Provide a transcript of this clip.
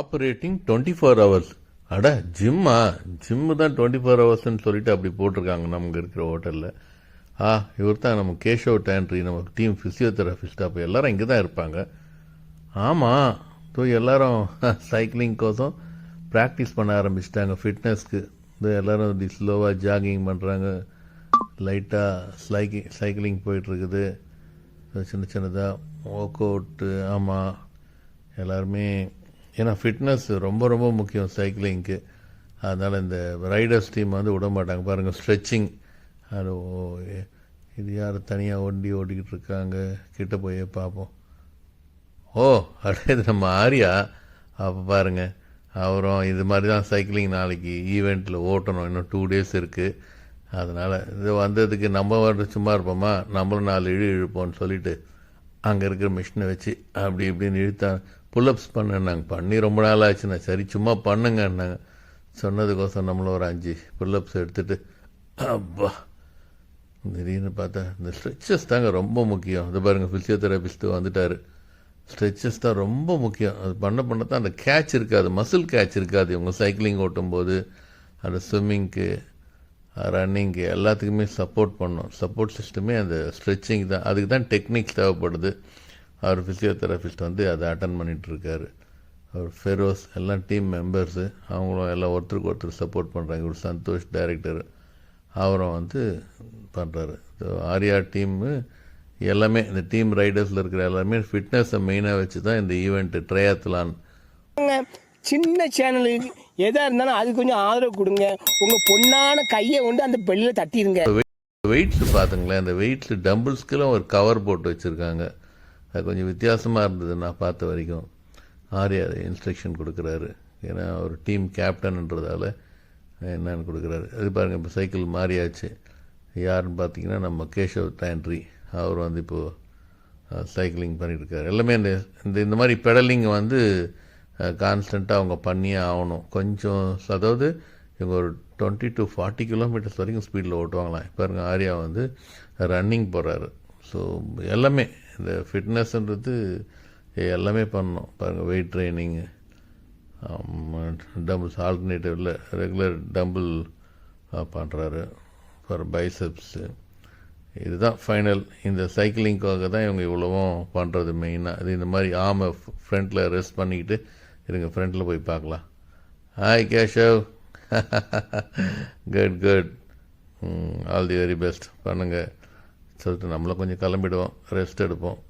Operating twenty four hours அட ஜிம்மா gym தான் டுவெண்ட்டி ஃபோர் ஹவர்ஸ்னு சொல்லிட்டு அப்படி போட்டிருக்காங்க நமக்கு இருக்கிற ஹோட்டலில் ஆ இவர் தான் நம்ம கேஷவ் டேண்ட்ரி நம்ம டீம் ஃபிசியோதெரபிஸ்ட் அப்போ எல்லாரும் இங்கே தான் இருப்பாங்க. ஆமாம் ஸோ எல்லாரும் சைக்கிளிங் கோசம் ப்ராக்டிஸ் பண்ண ஆரம்பிச்சிட்டாங்க. ஃபிட்னஸ்க்கு இந்த எல்லோரும் இப்படி ஸ்லோவாக ஜாகிங் பண்ணுறாங்க லைட்டாக ஸ்லைக்கிங் சைக்கிளிங் போயிட்டுருக்குது. சின்ன சின்னதாக ஒர்க் அவுட்டு ஆமாம் எல்லாருமே ஏன்னா ஃபிட்னஸ் ரொம்ப ரொம்ப முக்கியம் சைக்கிளிங்க்கு அதனால் இந்த ரைடர்ஸ் டீம் வந்து விட மாட்டாங்க. பாருங்கள் ஸ்ட்ரெச்சிங் அது ஓ- இது யார் தனியாக ஒண்டி ஓட்டிக்கிட்டு இருக்காங்க? கிட்ட போய் பார்ப்போம். ஓ அடே இது நம்ம ஆரியா. அப்போ பாருங்க அப்புறம் இது மாதிரி தான் சைக்கிளிங் நாளைக்கு ஈவெண்ட்டில் ஓட்டணும். இன்னும் டூ டேஸ் இருக்குது அதனால் இது வந்ததுக்கு நம்ம வந்து சும்மா இருப்போமா? நம்மளும் நாலு இழு இழுப்போம்னு சொல்லிட்டு அங்கே இருக்கிற மிஷினை வச்சு அப்படி இப்படின்னு இழுத்தா புல்லப்ஸ் பண்ணாங்க பண்ணி ரொம்ப நாள் ஆச்சுண்ணா. சரி சும்மா பண்ணுங்கன்னாங்க சொன்னதுக்கோசம் நம்மளும் ஒரு அஞ்சு புல்லப்ஸ் எடுத்துட்டு அப்பா திடீர்னு பார்த்தா இந்த ஸ்ட்ரெச்சஸ் தாங்க ரொம்ப முக்கியம். அது பாருங்க ஃபிசியோதெரபிஸ்ட்டு வந்துட்டாரு. ஸ்ட்ரெச்சஸ் தான் ரொம்ப முக்கியம். அது பண்ண பண்ண தான் அந்த கேட்ச் இருக்காது மசில் கேட்ச் இருக்காது. இவங்க சைக்கிளிங் ஓட்டும்போது அந்த ஸ்விம்மிங்க்கு ரன்னிங் எல்லாத்துக்குமே சப்போர்ட் பண்ணும். சப்போர்ட் சிஸ்டமே அந்த ஸ்ட்ரெச்சிங் தான். அதுக்கு தான் டெக்னிக்ஸ் தேவைப்படுது. அவர் ஃபிசியோதெரபிஸ்ட் வந்து அதை அட்டன் பண்ணிகிட்ருக்காரு அவர் ஃபெரோஸ் எல்லாம் டீம் மெம்பர்ஸு அவங்களும் எல்லாம் ஒருத்தருக்கு ஒருத்தர் சப்போர்ட் பண்ணுறாங்க இவர் சந்தோஷ் டைரக்டர் அவரும் வந்து பண்ணுறாரு ஆர்யா டீம்மு எல்லாமே இந்த டீம் ரைடர்ஸில் இருக்கிற எல்லாமே ஃபிட்னஸை மெயினாக வச்சு தான் இந்த ஈவெண்ட்டு ட்ரையாத்லான் சின்ன சேனலுக்கு எதாக இருந்தாலும் அது கொஞ்சம் ஆதரவு கொடுங்க. உங்கள் பொண்ணான கையை கொண்டு அந்த பெல்லில் தட்டிடுங்க வெயிட்ஸ் பார்த்துங்களேன் அந்த வெயிட்ஸ் டம்பிள்ஸ்க்கெல்லாம் ஒரு கவர் போட்டு வச்சுருக்காங்க. அது கொஞ்சம் வித்தியாசமாக இருந்தது நான் பார்த்த வரைக்கும். ஆர்யா இன்ஸ்ட்ரக்ஷன் கொடுக்குறாரு. ஏன்னா ஒரு டீம் கேப்டன்ன்றதால என்னன்னு கொடுக்குறாரு. அது பாருங்கள் இப்போ சைக்கிள் மாறியாச்சு. யாருன்னு பார்த்தீங்கன்னா நம்ம கேஷவ் டேண்ட்ரி அவர் வந்து இப்போது சைக்கிளிங் பண்ணிட்டு எல்லாமே இந்த இந்த இந்த மாதிரி பெடலிங் வந்து கான்ஸ்டண்ட்டாக அவங்க பண்ணியே ஆகணும். கொஞ்சம் அதாவது இவங்க ஒரு டுவெண்ட்டி டு ஃபார்ட்டி கிலோமீட்டர்ஸ் வரைக்கும் ஸ்பீடில் ஓட்டுவாங்களாம். இப்போ இருக்க ஆர்யா வந்து ரன்னிங் போகிறாரு ஸோ எல்லாமே இந்த ஃபிட்னஸ்ன்றது எல்லாமே பண்ணணும். பாருங்கள் வெயிட் ட்ரைனிங்கு டம்பிள்ஸ் ஆல்டர்னேட்டிவில் ரெகுலர் டம்பிள் பண்ணுறாரு ஃபார் பைசப்ஸு இதுதான் ஃபைனல் இந்த சைக்கிளிங்க்காக தான் இவங்க இவ்வளவும் பண்ணுறது மெயினாக இது இந்த மாதிரி ஆமை ஃப்ரண்ட்டில் ரெஸ்ட் பண்ணிக்கிட்டு இருங்க ஃப்ரண்ட்டில் போய் பார்க்கலாம். Hi Keshav good good all the very best பண்ணுங்கள் சொல்லிட்டு நம்மளும் கொஞ்சம் கிளம்பிடுவோம். ரெஸ்ட் எடுப்போம்.